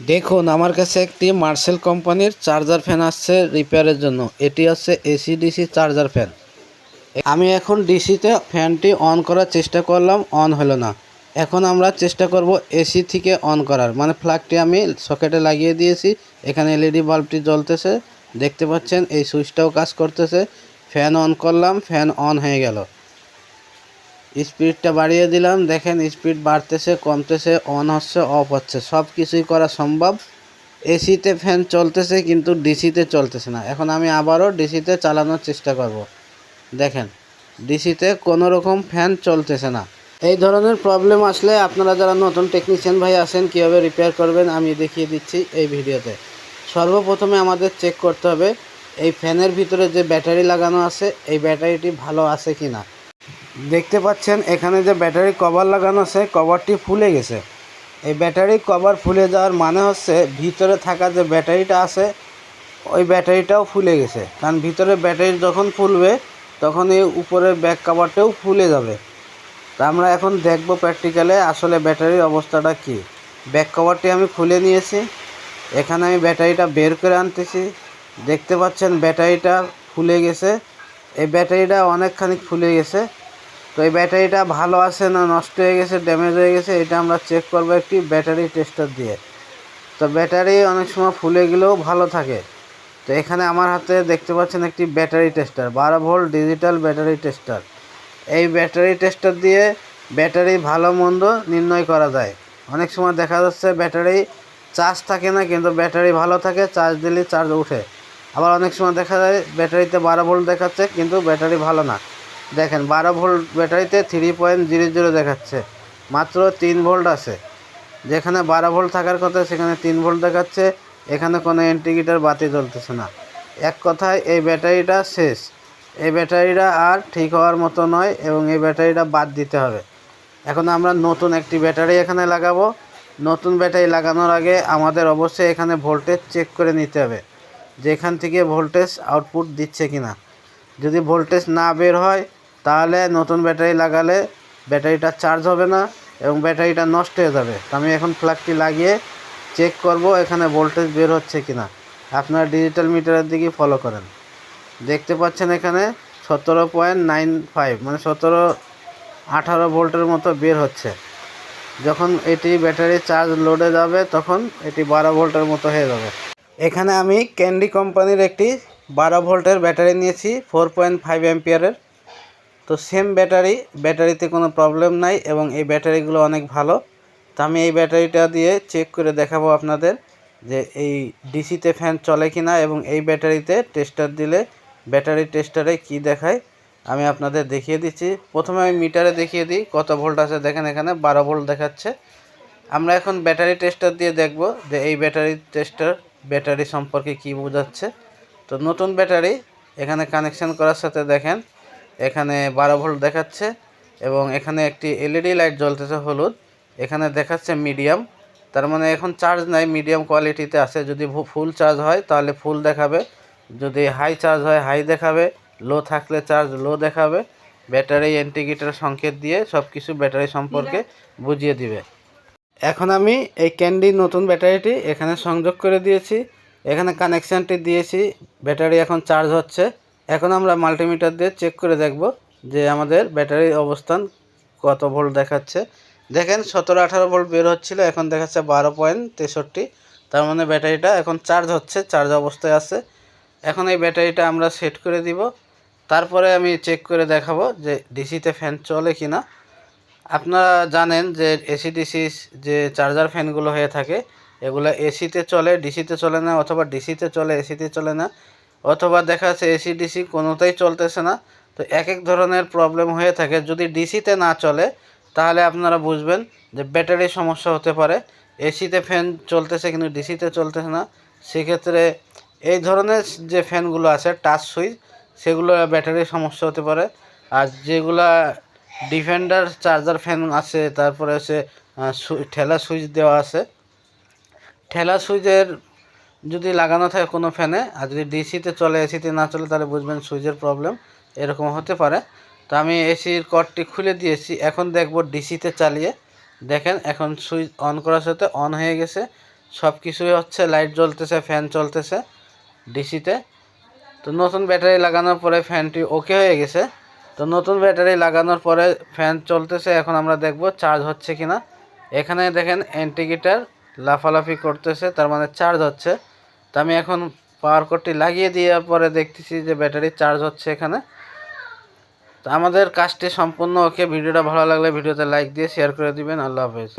দেখুন, আমার কাছে একটি মার্সেল কোম্পানির চার্জার ফ্যান আসছে রিপেয়ারের জন্য। এটি হচ্ছে এসি ডিসি চার্জার ফ্যান। আমি এখন ডিসিতে ফ্যানটি অন করার চেষ্টা করলাম, অন হলো না। এখন আমরা চেষ্টা করব এসি থেকে অন করার। মানে প্লাগটি আমি সকেটে লাগিয়ে দিয়েছি, এখানে এলইডি বাল্বটি জ্বলতেছে। দেখতে পাচ্ছেন, এই সুইচটাও কাজ করতেছে। ফ্যান অন করলাম, ফ্যান অন হয়ে গেল। স্পিডটা বাড়িয়ে দিলাম। দেখেন, স্পিড বাড়তেছে, কমতেছে অন হচ্ছে অফ হচ্ছে। সব কিছুই করা সম্ভব। এসিতে ফ্যান চলতেছে, কিন্তু ডিসিতে চলতেছে না। এখন আমি আবারও ডিসিতে চালানোর চেষ্টা করব। দেখেন ডিসিতে কোনো রকম ফ্যান চলতেছে না। এই ধরনের প্রবলেম আসলে আপনারা যারা নতুন টেকনিশিয়ান ভাই আছেন, কীভাবে রিপেয়ার করবেন, আমি দেখিয়ে দিচ্ছি এই ভিডিওতে। সর্বপ্রথমে আমাদের চেক করতে হবে, এই ফ্যানের ভিতরে যে ব্যাটারি লাগানো আছে, এই ব্যাটারিটি ভালো আছে কি না দেখতে পাচ্ছেন, এখানে যে ব্যাটারি কভার লাগানো আছে, কভারটি ফুলে গেছে। এই ব্যাটারি কভার ফুলে যাওয়ার মানে হচ্ছে ভিতরে থাকা যে ব্যাটারিটা আছে, ওই ব্যাটারিটাও ফুলে গেছে। কারণ ভিতরে ব্যাটারি যখন ফুলবে, তখন এই উপরের ব্যাক কভারটাও ফুলে যাবে। তা আমরা এখন দেখব প্র্যাকটিক্যালে আসলে ব্যাটারির অবস্থাটা কি। ব্যাক কভারটি আমি খুলে নিয়েছি। এখানে আমি ব্যাটারিটা বের করে আনতেছি। দেখতে পাচ্ছেন, ব্যাটারিটা ফুলে গেছে। এই ব্যাটারিটা অনেকখানি ফুলে গেছে। তো এই ব্যাটারিটা ভালো আছে না নষ্ট হয়ে গেছে ড্যামেজ হয়ে গেছে, এটা আমরা চেক করব একটি ব্যাটারি টেস্টার দিয়ে। তো ব্যাটারি অনেক সময় ফুলে গেলেও ভালো থাকে। তো এখানে আমার হাতে দেখতে পাচ্ছেন একটি ব্যাটারি টেস্টার বারো ভোল্ট ডিজিটাল ব্যাটারি টেস্টার এই ব্যাটারি টেস্টার দিয়ে ব্যাটারি ভালো মন্দ নির্ণয় করা যায়। অনেক সময় দেখা যাচ্ছে ব্যাটারি চার্জ থাকে না, কিন্তু ব্যাটারি ভালো থাকে চার্জ দিলে চার্জ উঠে আবার অনেক সময় দেখা যায় ব্যাটারিতে বারো ভোল্ট দেখাচ্ছে, কিন্তু ব্যাটারি ভালো না। দেখেন, বারো ভোল্ট ব্যাটারিতে থ্রি পয়েন্ট জিরো জিরো দেখাচ্ছে। মাত্র তিন ভোল্ট আছে। যেখানে বারো ভোল্ট থাকার কথা, সেখানে তিন ভোল্ট দেখাচ্ছে। এখানে কোনো ইন্ডিকেটার বাতি জ্বলতেছে না। এক কথায়, এই ব্যাটারিটা শেষ। এই ব্যাটারিটা আর ঠিক হওয়ার মতো নয় এবং এই ব্যাটারিটা বাদ দিতে হবে। এখন আমরা নতুন একটি ব্যাটারি এখানে লাগাবো। নতুন ব্যাটারি লাগানোর আগে আমাদের অবশ্যই এখানে ভোল্টেজ চেক করে নিতে হবে যেখান থেকে ভোল্টেজ আউটপুট দিচ্ছে কিনা। যদি ভোল্টেজ না বের হয় তাহলে নতুন ব্যাটারি লাগালে ব্যাটারিটা চার্জ হবে না এবং ব্যাটারিটা নষ্ট হয়ে যাবে। তো আমি এখন প্লাগটি লাগিয়ে চেক করব এখানে ভোল্টেজ বের হচ্ছে কিনা। আপনারা ডিজিটাল মিটারের দিকে ফলো করেন। দেখতে পাচ্ছেন এখানে সতেরো পয়েন্ট নাইন ফাইভ মানে সতেরো আঠারো ভোল্টের মতো বের হচ্ছে। যখন এটি ব্যাটারি চার্জ লোডে যাবে, তখন এটি বারো ভোল্টের মতো হয়ে যাবে। এখানে আমি ক্যান্ডি কোম্পানির একটি বারো ভোল্টের ব্যাটারি নিয়েছি ফোর পয়েন্ট ফাইভ অ্যাম্পিয়ারের তো সেম ব্যাটারি ব্যাটারিতে কোনো প্রবলেম নাই এবং এই ব্যাটারিগুলো অনেক ভালো। তো আমি এই ব্যাটারিটা দিয়ে চেক করে দেখাবো আপনাদের যে এই ডিসিতে ফ্যান চলে কি না এবং এই ব্যাটারিতে টেস্টার দিলে ব্যাটারি টেস্টারে কি দেখায়। আমি আপনাদের দেখিয়ে দিচ্ছি। প্রথমে আমি মিটারে দেখিয়ে দিই, কত ভোল্ট আছে দেখেন এখানে, বারো ভোল্ট দেখাচ্ছে। আমরা এখন ব্যাটারি টেস্টার দিয়ে দেখব যে এই ব্যাটারি টেস্টার ব্যাটারি সম্পর্কে কি বোঝাচ্ছে। তো নতুন ব্যাটারি এখানে কানেকশন করার সাথে দেখেন এখানে বারো ভোল্ট দেখাচ্ছে এবং এখানে একটি এলইডি লাইট জ্বলতেছে হলুদ। এখানে দেখাচ্ছে মিডিয়াম। তার মানে এখন চার্জ নাই মিডিয়াম কোয়ালিটিতে আছে। যদি ফুল চার্জ হয় তাহলে ফুল দেখাবে। যদি হাই চার্জ হয় হাই দেখাবে। লো থাকলে চার্জ লো দেখাবে। ব্যাটারি ইন্ডিকেটর সংকেত দিয়ে সব কিছু ব্যাটারি সম্পর্কে বুঝিয়ে দিবে। এখন আমি এই ক্যান্ডি নতুন ব্যাটারিটি এখানে সংযোগ করে দিয়েছি। এখানে কানেকশানটি দিয়েছি। ব্যাটারি এখন চার্জ হচ্ছে। এখন আমরা মাল্টিমিটার দিয়ে চেক করে দেখব যে আমাদের ব্যাটারির অবস্থান কত ভোল্ট দেখাচ্ছে। দেখেন সতেরো আঠারো ভোল্ট বের হচ্ছিল, এখন দেখাচ্ছে বারো পয়েন্ট তেষট্টি। তার মানে ব্যাটারিটা এখন চার্জ হচ্ছে চার্জ অবস্থায় আছে। এখন এই ব্যাটারিটা আমরা সেট করে দিব। তারপরে আমি চেক করে দেখাবো যে ডিসিতে ফ্যান চলে কি না আপনারা জানেন যে এসি ডিসি যে চার্জার ফ্যানগুলো হয়ে থাকে, এগুলো এসিতে চলে ডিসিতে চলে না, অথবা ডিসিতে চলে এসিতে চলে না। অথবা দেখা যাচ্ছে এসি, ডিসি কোনোটাই চলতেছে না। তো এক এক ধরনের প্রবলেম হয়ে থাকে। যদি ডিসিতে না চলে, তাহলে আপনারা বুঝবেন যে ব্যাটারির সমস্যা হতে পারে। এসিতে ফ্যান চলতেছে কিন্তু ডিসিতে চলতেছে না। সেক্ষেত্রে এই ধরনের যে ফ্যানগুলো আছে টাচ সুইচ সেগুলো ব্যাটারির সমস্যা হতে পারে। আর যেগুলা ডিফেন্ডার চার্জার ফ্যান আছে, তারপরে হচ্ছে ঠেলা সুইচ দেওয়া আছে। ঠেলা সুইচের যদি লাগানো থাকে কোনো ফ্যানে, আর যদি ডিসিতে চলে এসিতে না চলে, তাহলে বুঝবেন সুইচের প্রবলেম এরকম হতে পারে। তো আমি এসির কর্ডটি খুলে দিয়েছি, এখন দেখব ডিসিতে চালিয়ে। দেখেন, এখন সুইচ অন করার সাথে অন হয়ে গেছে। সব কিছুই হচ্ছে লাইট জ্বলতেছে ফ্যান চলতেছে ডিসিতে তো। নতুন ব্যাটারি লাগানোর পরে ফ্যানটি ওকে হয়ে গেছে। তো নতুন ব্যাটারি লাগানোর পরে ফ্যান চলতেছে, এখন আমরা দেখব চার্জ হচ্ছে কিনা। এখানে দেখেন অ্যান্টিগিটার লাফালাফি করতেছে, তার মানে চার্জ হচ্ছে। তো আমি এখন পাওয়ার কোডটি লাগিয়ে দেওয়ার পরে দেখতেছি যে ব্যাটারি চার্জ হচ্ছে এখানে। তো আমাদের কাজটি সম্পূর্ণ ওকে। ভিডিওটা ভালো লাগলে ভিডিওতে লাইক দিয়ে শেয়ার করে দিবেন। আল্লাহ হাফেজ।